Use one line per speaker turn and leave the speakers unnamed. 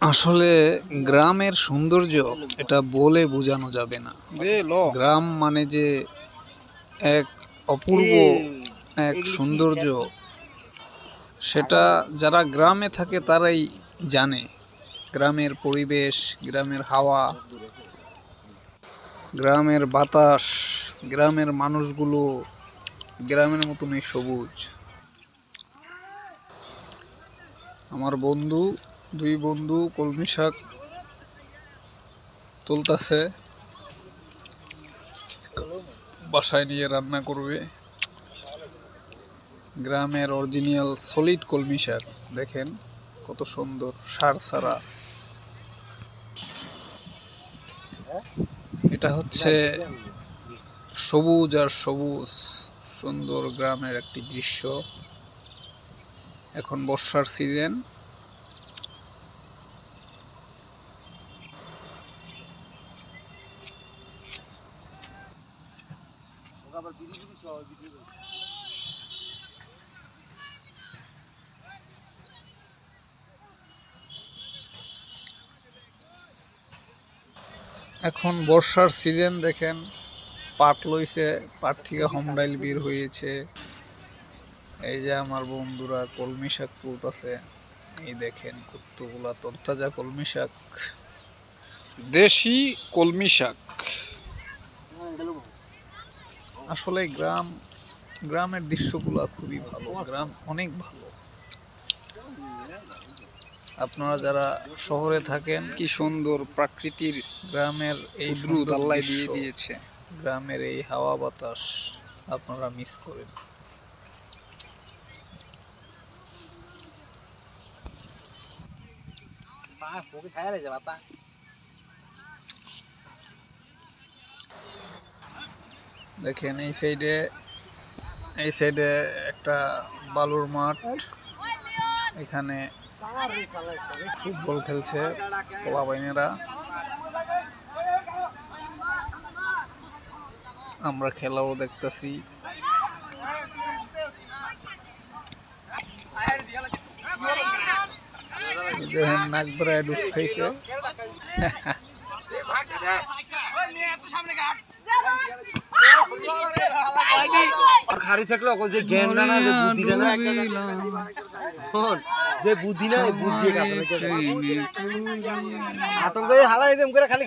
আসলে গ্রামের সৌন্দর্য এটা বলে বোঝানো যাবে না। গ্রাম মানে যে এক অপূর্ব এক সৌন্দর্য সেটা যারা গ্রামে থাকে তারাই জানে। গ্রামের পরিবেশ গ্রামের হাওয়া গ্রামের বাতাস গ্রামের মানুষগুলো গ্রামের মতনই সবুজ। আমার বন্ধু দুই বন্ধু কলমি শাক তুলতাছে। বাসায় নিয়ে রান্না করবে। গ্রামের অরিজিনাল সলিড কলমি শাক, দেখেন কত সুন্দর, সার ছাড়া। এটা হচ্ছে সবুজ আর সবুজ, সুন্দর গ্রামের একটি দৃশ্য। এখন বর্ষার সিজন এখন বর্ষার সিজন, দেখেন, পাট লইছে, পাট থেকে হোমডাইল বের হয়েছে। এই যে আমার বন্ধুরা, কলমি শাক তুলতেছে। এই দেখেন কতগুলা তরতাজা কলমি শাক। দেশি কলমি শাক। আসলে গ্রাম গ্রামের দৃশ্যগুলো খুবই ভালো গ্রাম অনেক ভালো। আপনারা যারা শহরে থাকেন
কি সুন্দর প্রাকৃতির
গ্রামের এই সুন্দর
আল্লাহ দিয়ে দিয়েছে।
গ্রামের এই হাওয়া বাতাস আপনারা মিস করেন। দেখেন এই সাইডে এই সাইডে একটা বালুর মাঠ। এখানে ফুটবল খেলছে পোলাবাইনেরা আমরা খেলাও দেখতেছি। দেখেন নাক বেড়ায় ডুস খাইছে।
খারি থাকলে যে জ্ঞানটা না যে বুদ্ধিটা না যে বুদ্ধি না বুদ্ধি। আতঙ্ক হালাই করে খালি।